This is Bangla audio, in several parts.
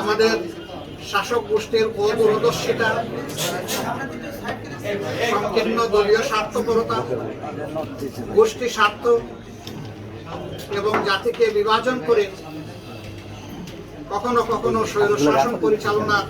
আমাদের শাসক গোষ্ঠীর অদূরদর্শিতা সংকীর্ণ দলীয় স্বার্থপরতা গোষ্ঠী স্বার্থ এবং জাতিকে বিভাজন করে কখনো কখনো স্বৈর শাসন পরিচালনার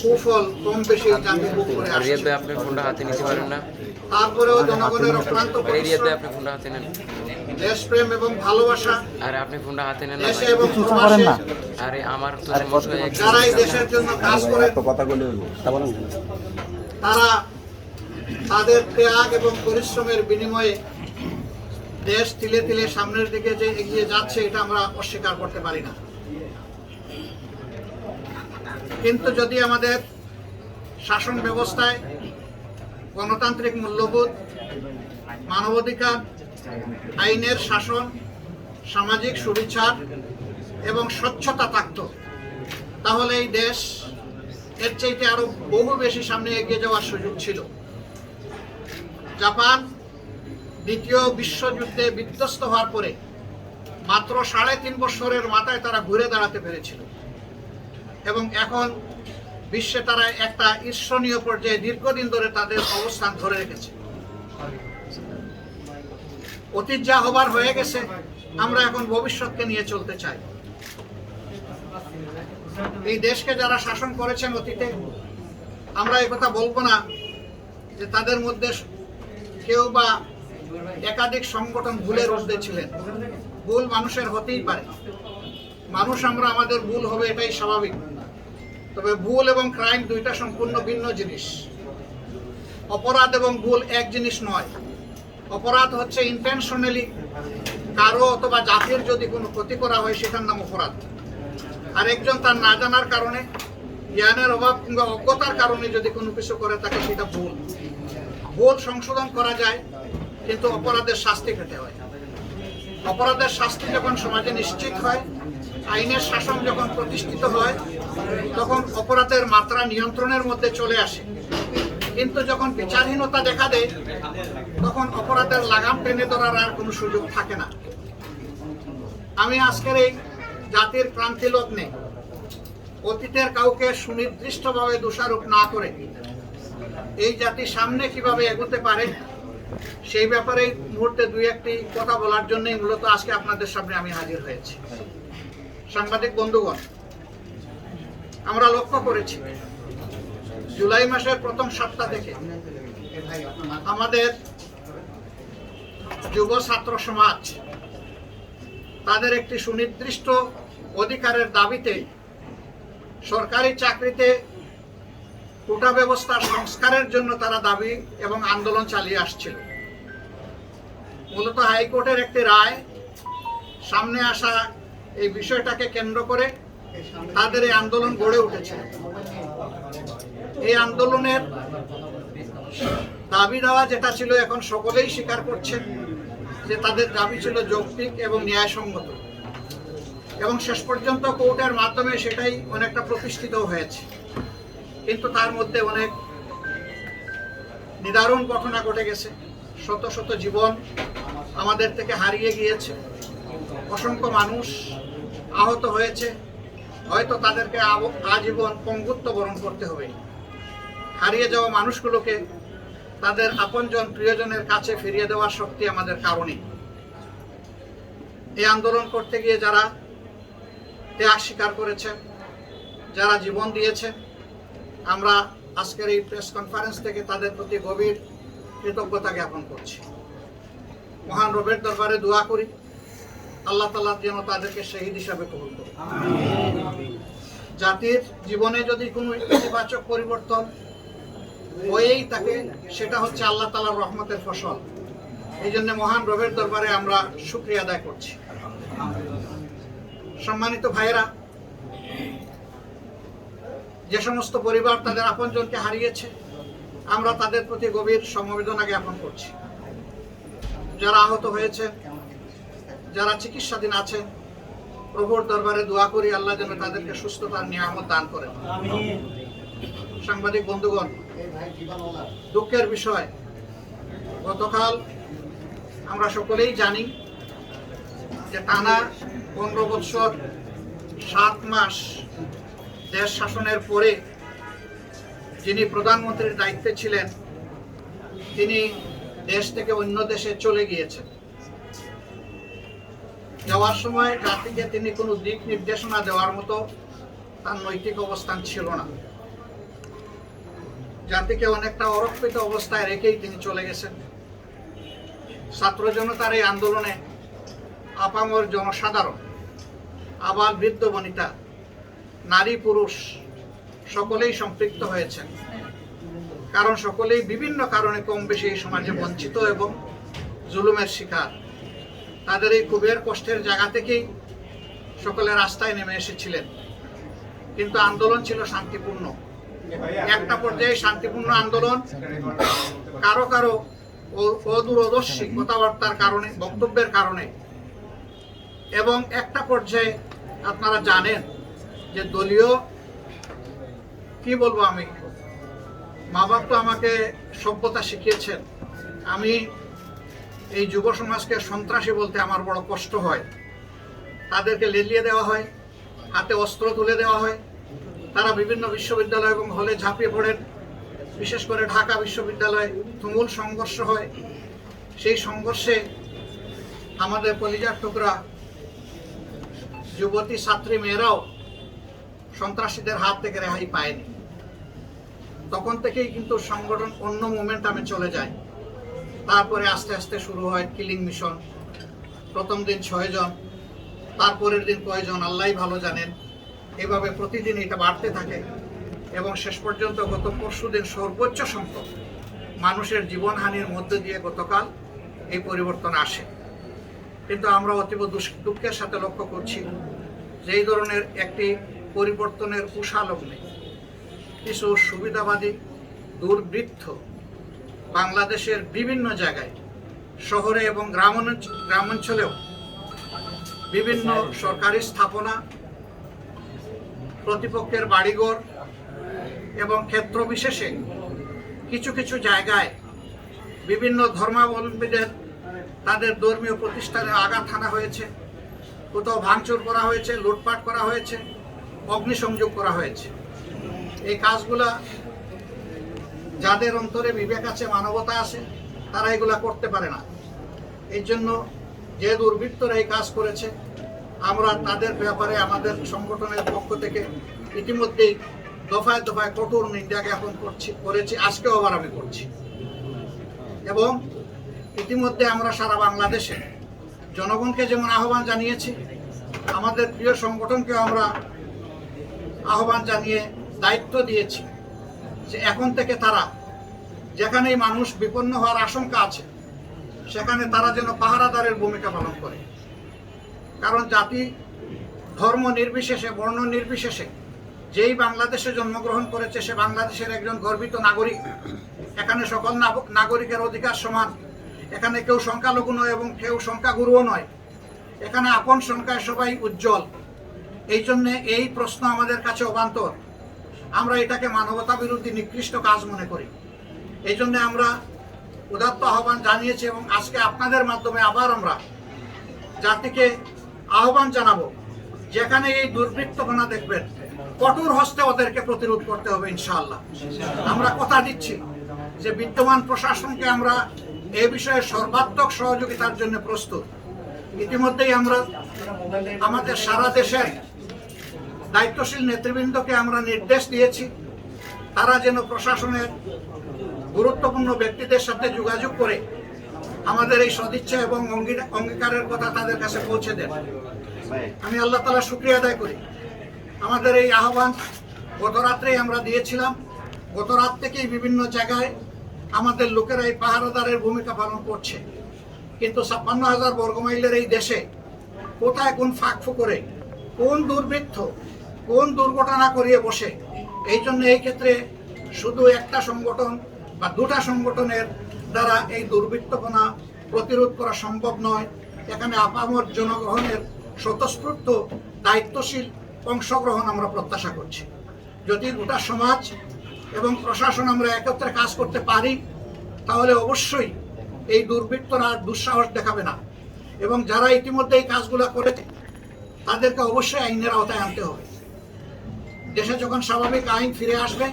কুফল কম বেশি জাতি ভোগ করে আসছে। নিতে পারেন না? তারপরেও জনগণের অক্লান্ত আপনি ফোনটা হাতে নেন। দেশপ্রেম এবং ভালোবাসা। আরে আপনি ফোনটা হাতে নেন দেশে। এবং প্রবাসে আরে আমার তো সমস্যা যারা এই দেশের জন্য কাজ করে কথা বলে তা বলেন। তারা তাদের ত্যাগ এবং পরিশ্রমের বিনিময়ে দেশ তিলে তিলে সামনের দিকে যে এগিয়ে যাচ্ছে এটা আমরা অস্বীকার করতে পারি না। কিন্তু যদি আমাদের শাসন ব্যবস্থায় গণতান্ত্রিক মূল্যবোধ মানবাধিকার আইনের শাসন, সামাজিক সুবিচার এবং স্বচ্ছতা থাকত। তাহলে এই দেশ এর চাইতে আরও বহু বেশি সামনে এগিয়ে যাওয়ার সুযোগ ছিল। জাপান দ্বিতীয় বিশ্বযুদ্ধে বিধ্বস্ত হওয়ার পরে মাত্র সাড়ে তিন বছরের মাথায় তারা ঘুরে দাঁড়াতে পেরেছিল। এবং এখন বিশ্বে তারা একটা ঈর্ষণীয় পর্যায়ে দীর্ঘদিন ধরে তাদের অবস্থান ধরে রেখেছে। অতীত যা হবার হয়ে গেছে, আমরা এখন ভবিষ্যৎকে নিয়ে চলতে চাই। এই দেশকে যারা শাসন করেছেন অতীতে, আমরা কথা বলব না যে তাদের মধ্যে কেউ বা একাধিক সংগঠন ভুলের ঊর্ধ্বে ছিলেন। ভুল মানুষের হতেই পারে। মানুষ আমরা, আমাদের ভুল হবে এটাই স্বাভাবিক। তবে ভুল এবং ক্রাইম দুইটা সম্পূর্ণ ভিন্ন জিনিস। অপরাধ এবং ভুল এক জিনিস নয়। অপরাধ হচ্ছে ইন্টেনশনালি কারও অথবা জাতির যদি কোনো ক্ষতি করা হয়, সেটার নাম অপরাধ। আর একজন তার না জানার কারণে, জ্ঞানের অভাব কিংবা অজ্ঞতার কারণে যদি কোনো কিছু করে, তাকে সেটা ভুল। ভুল সংশোধন করা যায়, কিন্তু অপরাধের শাস্তি খেতে হয়। অপরাধের শাস্তি যখন সমাজে নিশ্চিত হয়, আইনের শাসন যখন প্রতিষ্ঠিত হয়, তখন অপরাধের মাত্রা নিয়ন্ত্রণের মধ্যে চলে আসে। কিন্তু যখন বিচারহীনতা দেখা দেয়, তখন অপরাধের লাগাম টেনে ধরার আর কোনো সুযোগ থাকে না। আমি আজকের এই জাতির ক্রান্তি লগ্নে অতীতের কাউকে সুনির্দিষ্টভাবে দোষারোপ না করে এই জাতি সামনে কীভাবে এগোতে পারে, সেই ব্যাপারে মুহূর্তে দুই একটি কথা বলার জন্যই মূলত আজকে আপনাদের সামনে আমি হাজির হয়েছি। সাংবাদিক বন্ধুগণ, আমরা লক্ষ্য করেছি জুলাই মাসের প্রথম সপ্তাহ থেকে আমাদের যুব ছাত্র সমাজ তাদের একটি সুনির্দিষ্ট অধিকারের দাবিতে সরকারি চাকরিতে কোটা ব্যবস্থার সংস্কারের জন্য তারা দাবি এবং আন্দোলন চালিয়ে আসছিল। মূলত হাইকোর্টের একটি রায় সামনে আসা এই বিষয়টাকে কেন্দ্র করে তাদের এই আন্দোলন গড়ে উঠেছে। এই আন্দোলনের দাবি দেওয়া যেটা ছিল এখন সকলেই স্বীকার করছেন যে তাদের দাবি ছিল যৌক্তিক এবং ন্যায়সঙ্গত। এবং শেষ পর্যন্ত কোর্টের মাধ্যমে সেটাই অনেকটা প্রতিষ্ঠিত হয়েছে। কিন্তু তার মধ্যে অনেক নিদারুণ ঘটনা ঘটে গেছে। শত শত জীবন আমাদের থেকে হারিয়ে গিয়েছে। অসংখ্য মানুষ আহত হয়েছে। হয়তো তাদেরকে আজীবন পঙ্গুত্ব বরণ করতে হবে হারিয়ে যাওয়া মানুষগুলোকে তাদের আপনজন প্রিয়জনের কাছে ফিরিয়ে দেওয়ার শক্তি আমাদের কারণে। এই আন্দোলন করতে গিয়ে যারা ত্যাগ স্বীকার করেছেন যারা জীবন দিয়েছে আমরা আজকের এই প্রেস কনফারেন্স থেকে তাদের প্রতি গভীর কৃতজ্ঞতা জ্ঞাপন করছি। মহান রবের দরবারে দোয়া করি আল্লাহ তালা যেন তাদেরকে শহীদ হিসাবে কবুল করে জাতির জীবনে যদি কোনো ইতিবাচক পরিবর্তন হয়েই থাকে, সেটা হচ্ছে আল্লাহ তালার রহমতের ফসল। এই জন্য মহান রবের দরবারে আমরা শুক্রিয়া আদায় করছি। সম্মানিত ভাইয়েরা, যে সমস্ত পরিবার তাদের আপনজনকে হারিয়েছে, আমরা তাদের প্রতি গভীর সমবেদনা জ্ঞাপন করছি। যারা আহত হয়েছে, যারা চিকিৎসাধীন আছেন প্রভুর দরবারে দোয়া করি আল্লাহ যেন তাদেরকে সুস্থতার নিয়ামত দান করেন। সাংবাদিক বন্ধুগণ, দুঃখের বিষয়, গতকাল আমরা সকলেই জানি যে টানা পনেরো বৎসর সাত মাস দেশ শাসনের পরে যিনি প্রধানমন্ত্রীর দায়িত্বে ছিলেন, তিনি দেশ থেকে অন্য দেশে চলে গিয়েছেন। যাওয়ার সময় জাতিকে তিনি কোনো দিক নির্দেশনা দেওয়ার মতো তার নৈতিক অবস্থান ছিল না। জাতিকে অনেকটা অরক্ষিত অবস্থায় রেখেই তিনি চলে গেছেন। ছাত্র জনতার এই আন্দোলনে আপামর জনসাধারণ, আবার বৃদ্ধ বনিতা, নারী পুরুষ, সকলেই সম্পৃক্ত হয়েছেন। কারণ সকলেই বিভিন্ন কারণে কম বেশি এই সমাজে বঞ্চিত এবং জুলুমের শিকার। তাদের এই ক্ষোভের কষ্টের জায়গা থেকেই সকলে রাস্তায় নেমে এসেছিলেন। কিন্তু আন্দোলন ছিল শান্তিপূর্ণ। একটা পর্যায়ে শান্তিপূর্ণ আন্দোলন, কারও কারও অদূরদর্শী কথাবার্তার কারণে, বক্তব্যের কারণে। এবং একটা পর্যায়ে আপনারা জানেন যে দলীয়, কি বলব আমি? মা বাপ তো আমাকে সভ্যতা শিখিয়েছেন। আমি এই যুব সমাজকে সন্ত্রাসী বলতে আমার বড় কষ্ট হয়। তাদেরকে লেলিয়ে দেওয়া হয়, হাতে অস্ত্র তুলে দেওয়া হয়। তারা বিভিন্ন বিশ্ববিদ্যালয় এবং হলে ঝাঁপিয়ে পড়েন। বিশেষ করে ঢাকা বিশ্ববিদ্যালয়ে তুমুল সংঘর্ষ হয়। সেই সংঘর্ষে আমাদের কলিজার টুকরা যুবতী, ছাত্রী, মেয়েরাও সন্ত্রাসীদের হাত থেকে রেহাই পায়নি। তখন থেকেই কিন্তু সংগঠন অন্য মোমেন্টামে চলে যায়। তারপরে আস্তে আস্তে শুরু হয় কিলিং মিশন প্রথম দিন ছয়জন, তারপরের দিন কয়জন আল্লাহ ভালো জানেন। এভাবে প্রতিদিন এটা বাড়তে থাকে এবং শেষ পর্যন্ত গত পরশু দিন সর্বোচ্চ সংখ্যক মানুষের জীবনহানির মধ্যে দিয়ে গতকাল এই পরিবর্তন আসে। কিন্তু আমরা অতীব দুঃখের সাথে লক্ষ্য করছি যে এই ধরনের একটি পরিবর্তনের কুশালগ্নে কিছু সুবিধাবাদী, দুর্বৃত্ত বাংলাদেশের বিভিন্ন জায়গায়, শহরে এবং গ্রাম গ্রামাঞ্চলেও বিভিন্ন সরকারি স্থাপনা প্রতিপক্ষের বাড়িঘর এবং ক্ষেত্র বিশেষে কিছু কিছু জায়গায় বিভিন্ন ধর্মাবলম্বীদের তাদের ধর্মীয় প্রতিষ্ঠানে আঘাত হানা হয়েছে, কোথাও ভাঙচুর করা হয়েছে, লুটপাট করা হয়েছে, অগ্নিসংযোগ করা হয়েছে। এই কাজগুলা যাদের অন্তরে বিবেক আছে, মানবতা আছে, তারা এগুলা করতে পারে না। এই জন্য যে দুর্বৃত্তরা এই কাজ করেছে আমরা তাদের ব্যাপারে আমাদের সংগঠনের পক্ষ থেকে ইতিমধ্যেই দফায় দফায় কঠোর নিন্দা জ্ঞাপন করছি, করেছি, আজকেও আবার আমি করছি। এবং ইতিমধ্যে আমরা সারা বাংলাদেশে জনগণকে যেমন আহ্বান জানিয়েছি, আমাদের প্রিয় সংগঠনকে আমরা আহ্বান জানিয়ে দায়িত্ব দিয়েছি যে এখন থেকে তারা যেখানেই মানুষ বিপন্ন হওয়ার আশঙ্কা আছে, সেখানে তারা যেন পাহারাদারের ভূমিকা পালন করে। কারণ জাতি ধর্ম নির্বিশেষে, বর্ণ নির্বিশেষে যেই বাংলাদেশে জন্মগ্রহণ করেছে, সে বাংলাদেশের একজন গর্বিত নাগরিক। এখানে সকল নাগ- নাগরিকের অধিকার সমান। এখানে কেউ সংখ্যালঘু নয় এবং কেউ সংখ্যাগুরুও নয়। এখানে আপন সংখ্যায় সবাই উজ্জ্বল। এই জন্যে এই প্রশ্ন আমাদের কাছে অবান্তর। আমরা এটাকে মানবতা বিরোধী নিকৃষ্ট কাজ মনে করি। এই জন্য আমরা উদাত্ত আহ্বান জানিয়েছি এবং আজকে আপনাদের মাধ্যমে আবার আমরা জাতিকে আহ্বান জানাব, যেখানে এই দুর্বৃত্তপনা দেখবেন, কঠোর হস্তে ওদেরকে প্রতিরোধ করতে হবে ইনশাআল্লাহ। আমরা কথা দিচ্ছি যে বিদ্যমান প্রশাসনকে আমরা এ বিষয়ে সর্বাত্মক সহযোগিতার জন্য প্রস্তুত। ইতিমধ্যেই আমরা আমাদের সারা দেশের দায়িত্বশীল নেতৃবৃন্দকে আমরা নির্দেশ দিয়েছি, তারা যেন প্রশাসনের গুরুত্বপূর্ণ ব্যক্তিদের সাথে যোগাযোগ করে আমাদের এই সদিচ্ছা এবং অঙ্গী- অঙ্গীকারের কথা তাদের কাছে পৌঁছে দেন। আমি আল্লাহ তালা শুক্রিয়া আদায় করি। আমাদের এই আহ্বান গত রাত্রেই আমরা দিয়েছিলাম। গত রাত থেকেই বিভিন্ন জায়গায় আমাদের লোকেরা এই পাহারাদারের ভূমিকা পালন করছে। কিন্তু ছাপ্পান্ন হাজার বর্গমাইলের এই দেশে কোথায় কোন ফাঁক করে কোন দুর্বৃত্ত, কোন দুর্ঘটনা করিয়ে বসে, এই জন্য এই ক্ষেত্রে শুধু একটা সংগঠন বা দুটা সংগঠনের দ্বারা এই দুর্বৃত্তপনা প্রতিরোধ করা সম্ভব নয়। এখানে আপামর জনগণের স্বতঃস্ফূর্ত দায়িত্বশীল অংশগ্রহণ আমরা প্রত্যাশা করছি। যদি গোটা সমাজ এবং প্রশাসন আমরা একত্রে কাজ করতে পারি, তাহলে অবশ্যই এই দুর্বৃত্তরা দুঃসাহস দেখাবে না। এবং যারা ইতিমধ্যে এই কাজগুলো করেছে, তাদেরকে অবশ্যই আইনের আওতায় আনতে হবে। দেশে যখন স্বাভাবিক আইন ফিরে আসবে,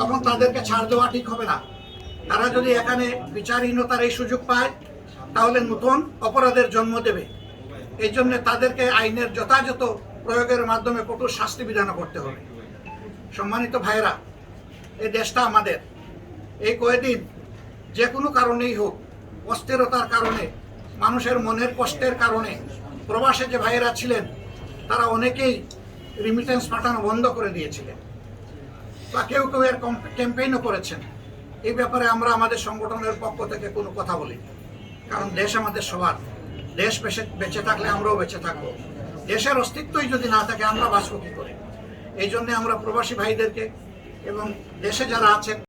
তখন তাদেরকে ছাড় দেওয়া ঠিক হবে না। তারা যদি এখানে বিচারহীনতার এই সুযোগ পায়, তাহলে নতুন অপরাধের জন্ম দেবে। এই জন্য তাদেরকে আইনের যথাযথ প্রয়োগের মাধ্যমে কঠোর শাস্তি বিধান করতে হবে। সম্মানিত ভাইরা এই দেশটা আমাদের। এই কয়েকদিন যে কোনো কারণেই হোক, অস্থিরতার কারণে, মানুষের মনের কষ্টের কারণে প্রবাসে যে ভাইয়েরা ছিলেন, তারা অনেকেই রিমিটেন্স পাঠানো বন্ধ করে দিয়েছিলেন। বা কেউ কেউ এর ক্যাম্পেইনও করেছেন। এই ব্যাপারে আমরা আমাদের সংগঠনের পক্ষ থেকে কোনো কথা বলি কারণ দেশ আমাদের সবার। দেশ বেঁচে বেঁচে থাকলে আমরাও বেঁচে থাকব। দেশের অস্তিত্বই যদি না থাকে, আমরা বাঁচব কী করে? এই জন্যে আমরা প্রবাসী ভাইদেরকে এবং দেশে যারা আছেন